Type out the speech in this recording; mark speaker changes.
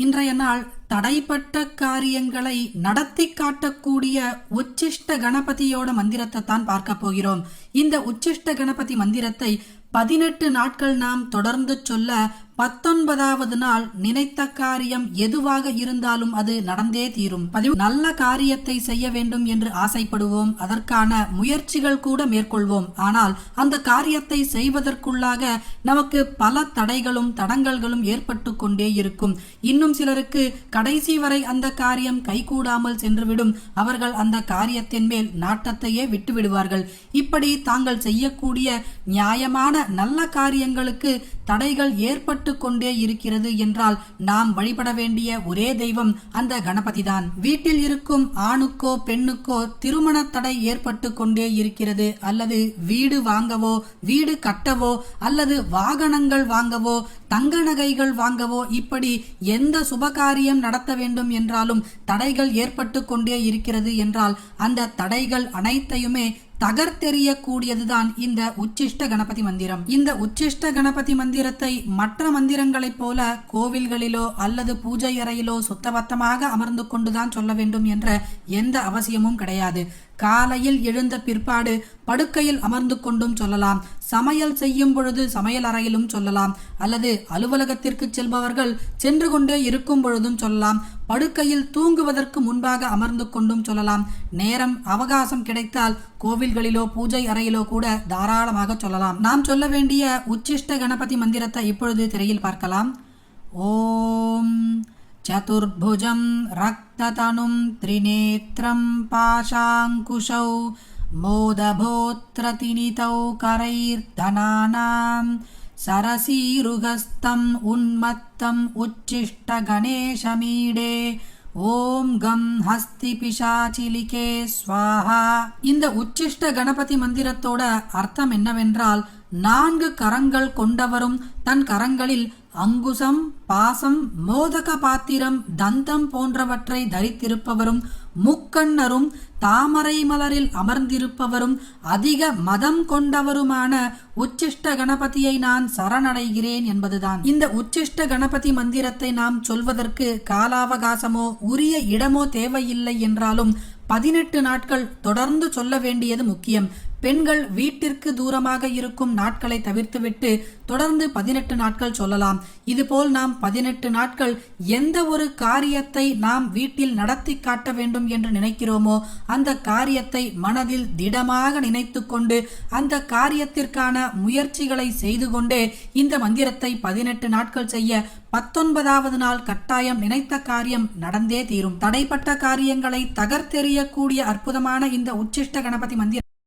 Speaker 1: இன்றைய நாள் தடைப்பட்ட காரியங்களை நடத்தி காட்டக்கூடிய உச்சிஷ்ட கணபதியோட மந்திரத்தை தான் பார்க்க போகிறோம். இந்த உச்சிஷ்ட கணபதி மந்திரத்தை பதினெட்டு நாட்கள் நாம் தொடர்ந்து சொல்ல பத்தொன்பதாவது நாள் நினைத்த காரியம் எதுவாக இருந்தாலும் அது நடந்தே தீரும். பதிவு நல்ல காரியத்தை செய்ய வேண்டும் என்று ஆசைப்படுவோம். அதற்கான முயற்சிகள் கூட மேற்கொள்வோம். ஆனால் அந்த காரியத்தை செய்வதற்குள்ளாக நமக்கு பல தடைகளும் தடங்கல்களும் ஏற்பட்டு கொண்டே இருக்கும். இன்னும் சிலருக்கு கடைசி வரை அந்த காரியம் கைகூடாமல் சென்றுவிடும். அவர்கள் அந்த காரியத்தின் மேல் நாட்டத்தையே விட்டு விடுவார்கள் இப்படி தாங்கள் செய்யக்கூடிய நியாயமான நல்ல காரியங்களுக்கு தடைகள் ஏற்பட்டு கொண்டே இருக்கிறது என்றால் நாம் வழிபட வேண்டிய ஒரே தெய்வம் அந்த கணபதி தான் வீட்டில் இருக்கும் ஆணுக்கோ பெண்ணுக்கோ திருமண தடை ஏற்பட்டு கொண்டே இருக்கிறது. அல்லது வீடு வாங்கவோ வீடு கட்டவோ அல்லது வாகனங்கள் வாங்கவோ தங்க நகைகள் வாங்கவோ இப்படி எந்த சுபகாரியம் நடத்த வேண்டும் என்றாலும் தடைகள் ஏற்பட்டு கொண்டே இருக்கிறது என்றால் அந்த தடைகள் அனைத்தையுமே தகர்த்தெறியக்கூடியதுதான் இந்த உச்சிஷ்ட கணபதி மந்திரம். இந்த உச்சிஷ்ட கணபதி மந்திரத்தை மற்ற மந்திரங்களைப் போல கோவில்களிலோ அல்லது பூஜை அறையிலோ சுத்தபத்தமாக அமர்ந்து கொண்டுதான் சொல்ல வேண்டும் என்ற எந்த அவசியமும் கிடையாது. காலையில் எழுந்த பிற்பாடு படுக்கையில் அமர்ந்து கொண்டும் சொல்லலாம். சமையல் செய்யும் பொழுது சமையல் அறையிலும் சொல்லலாம். அல்லது அலுவலகத்திற்கு செல்பவர்கள் சென்று கொண்டே இருக்கும் பொழுதும் சொல்லலாம். படுக்கையில் தூங்குவதற்கு முன்பாக அமர்ந்து கொண்டும் சொல்லலாம். நேரம் அவகாசம் கிடைத்தால் கோவில்களிலோ பூஜை அறையிலோ கூட தாராளமாக சொல்லலாம் நாம் சொல்ல வேண்டிய உச்சிஷ்ட கணபதி மந்திரத்தை இப்பொழுது திரையில் பார்க்கலாம் ஓம் चतुर्भुजं रक्ततनुं त्रिनेत्रं पाशाङ्कुशौ मोदभोत्रतिनितौ करैर्धनानां सरसीरुहस्तम् उन्मत्तम् उच्छिष्टगणेशमीडे ஓம் கம் ஹஸ்தி பிசாச்சிலிகே ஸ்வாஹா. இந்த உச்சிஷ்ட கணபதி மந்திரத்தோட அர்த்தம் என்னவென்றால் நான்கு கரங்கள் கொண்டவரும் தன் கரங்களில் அங்குசம் பாசம் மோதக பாத்திரம் தந்தம் போன்றவற்றை தரித்திருப்பவரும் முக்கண்ணரும் தாமரை மலரில் அமர்ந்திருப்பவரும் அதிக மதம் கொண்டவருமான உச்சிஷ்ட கணபதியை நான் சரணடைகிறேன் என்பதுதான். இந்த உச்சிஷ்ட கணபதி மந்திரத்தை நாம் சொல்வதற்கு காலாவகாசமோ உரிய இடமோ தேவையில்லை என்றாலும் பதினெட்டு நாட்கள் தொடர்ந்து சொல்ல வேண்டியது முக்கியம். பெண்கள் வீட்டிற்கு தூரமாக இருக்கும் நாட்களை தவிர்த்துவிட்டு தொடர்ந்து பதினெட்டு நாட்கள் சொல்லலாம். இதுபோல் நாம் பதினெட்டு நாட்கள் எந்த ஒரு காரியத்தை நாம் வீட்டில் நடத்தி காட்ட வேண்டும் என்று நினைக்கிறோமோ அந்த காரியத்தை மனதில் திடமாக நினைத்து கொண்டு அந்த காரியத்திற்கான முயற்சிகளை செய்து கொண்டே இந்த மந்திரத்தை பதினெட்டு நாட்கள் செய்ய பத்தொன்பதாவது நாள் கட்டாயம் நினைத்த காரியம் நடந்தே தீரும். தடைப்பட்ட காரியங்களை தகர்த்தெறியக்கூடிய அற்புதமான இந்த உச்சிஷ்ட கணபதி மந்திரம்